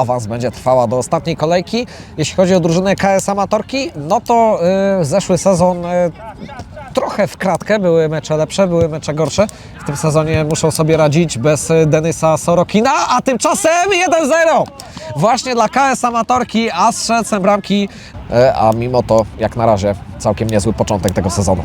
Awans będzie trwała do ostatniej kolejki. Jeśli chodzi o drużynę KS Amatorki, no to y, zeszły sezon y, trochę w kratkę. Były mecze lepsze, były mecze gorsze. W tym sezonie muszą sobie radzić bez y, Denysa Sorokina, a tymczasem 1-0 właśnie dla KS Amatorki, a strzelcem bramki, y, a mimo to jak na razie całkiem niezły początek tego sezonu.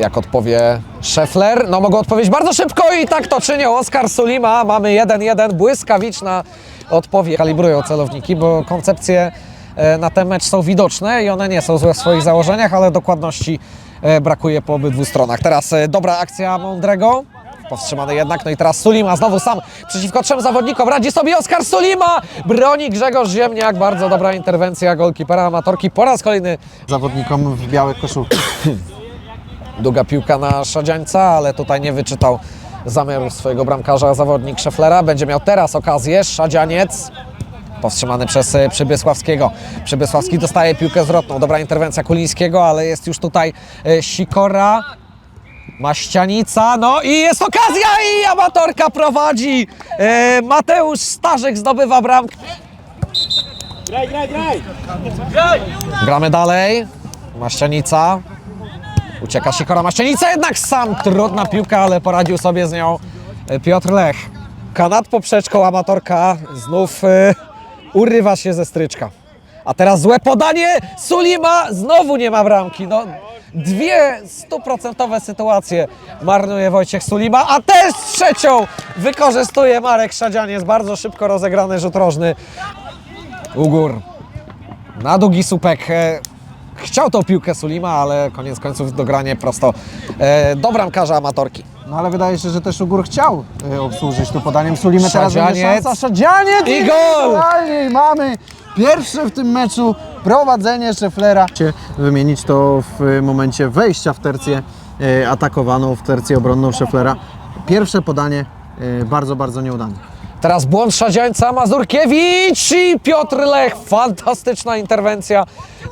Jak odpowie Scheffler, no mogą odpowiedzieć bardzo szybko i tak to czynią. Oskar Sulima, mamy 1-1, błyskawiczna odpowiedź. Kalibrują celowniki, bo koncepcje e, na ten mecz są widoczne i one nie są złe w swoich założeniach, ale dokładności e, brakuje po obydwu stronach. Teraz e, dobra akcja Mądrego. Powstrzymany jednak, no i teraz Sulima znowu sam przeciwko trzem zawodnikom. Radzi sobie Oskar Sulima! Broni Grzegorz Ziemniak. Bardzo dobra interwencja golkipera amatorki. Po raz kolejny zawodnikom w białych koszulkach. Długa piłka na Szadziańca, ale tutaj nie wyczytał zamiaru swojego bramkarza zawodnik Szeflera. Będzie miał teraz okazję. Szadzianiec powstrzymany przez e, Przybiesławskiego. Przybiesławski dostaje piłkę zwrotną. Dobra interwencja Kulińskiego, ale jest już tutaj e, Sikora. Maścianica, no i jest okazja i amatorka prowadzi. E, Mateusz Starzyk zdobywa bramkę. Gramy dalej. Maścianica. Ucieka Sikora Maścianica, jednak sam trudna piłka, ale poradził sobie z nią e, Piotr Lech. Kanat poprzeczką amatorka znów e, urywa się ze stryczka. A teraz złe podanie, Sulima znowu nie ma bramki. No, dwie stuprocentowe sytuacje marnuje Wojciech Sulima, a też trzecią wykorzystuje Marek Szadzianiec. Bardzo szybko rozegrany rzut rożny. Ugur na długi słupek. E, chciał tą piłkę Sulima, ale koniec końców dogranie prosto e, do bramkarza amatorki. No ale wydaje się, że też Ugur chciał e, obsłużyć tu podaniem Sulimy. Teraz będzie Szadzianiec. szansa. Szadzianiec! I gol! Idealnie. I mamy pierwsze w tym meczu prowadzenie Szeflera. Wymienić to w momencie wejścia w tercję e, atakowaną, w tercję obronną Szeflera. Pierwsze podanie e, bardzo, bardzo nieudane. Teraz błąd Szadziańca, Mazurkiewicz i Piotr Lech. Fantastyczna interwencja.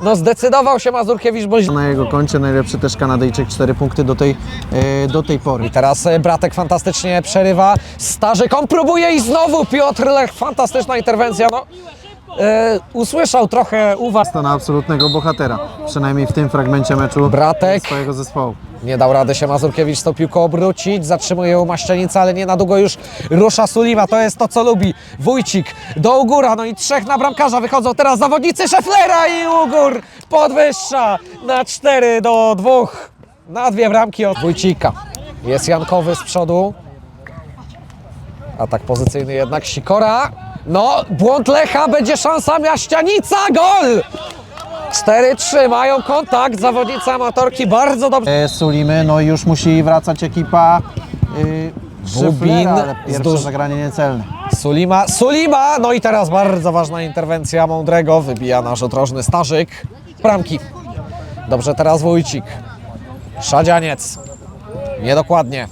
No zdecydował się Mazurkiewicz, bo Na jego koncie najlepszy też Kanadyjczyk, 4 punkty do tej, e, do tej pory. I teraz e, Bratek fantastycznie przerywa. Starzyk, on próbuje i znowu Piotr Lech. Fantastyczna interwencja. No, e, usłyszał trochę uwag. To na absolutnego bohatera, przynajmniej w tym fragmencie meczu Bratek. swojego zespołu. Nie dał rady się Mazurkiewicz tą piłką obrócić. Zatrzymuje ją Maścianica, ale nie na długo już rusza Sulima. To jest to, co lubi. Wójcik do Ugóra. No i trzech na bramkarza wychodzą teraz zawodnicy Szeflera i Ugór podwyższa na 4 do 2. Na dwie bramki od Wójcika. Jest Jankowy z przodu. Atak pozycyjny jednak Sikora. No, błąd Lecha, będzie szansa Maścianica, gol! 4-3, mają kontakt, zawodnicy amatorki bardzo dobrze. E, Sulimy, no i już musi wracać ekipa y, Bubin ale pierwsze duż- zagranie niecelne. Sulima, Sulima! No i teraz bardzo ważna interwencja Mądrego. Wybija na rzut rożny Starzyk. Bramki. Dobrze, teraz Wójcik. Szadzianiec. Niedokładnie.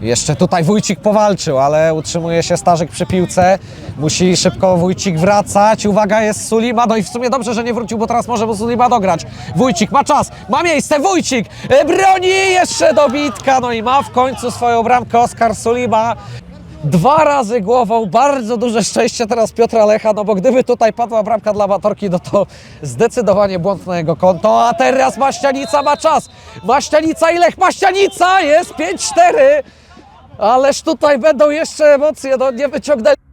Jeszcze tutaj Wójcik powalczył, ale utrzymuje się Starzyk przy piłce. Musi szybko Wójcik wracać. Uwaga, jest Sulima. No i w sumie dobrze, że nie wrócił, bo teraz może mu Sulima dograć. Wójcik ma czas, ma miejsce, Wójcik e, broni jeszcze dobitka. No i ma w końcu swoją bramkę Oskar Sulima. Dwa razy głową, bardzo duże szczęście teraz Piotra Lecha, no bo gdyby tutaj padła bramka dla Batorki, no to zdecydowanie błąd na jego konto, a teraz Maścianica ma czas. Maścianica i Lech, Maścianica jest 5-4, ależ tutaj będą jeszcze emocje, no nie wyciągnęli.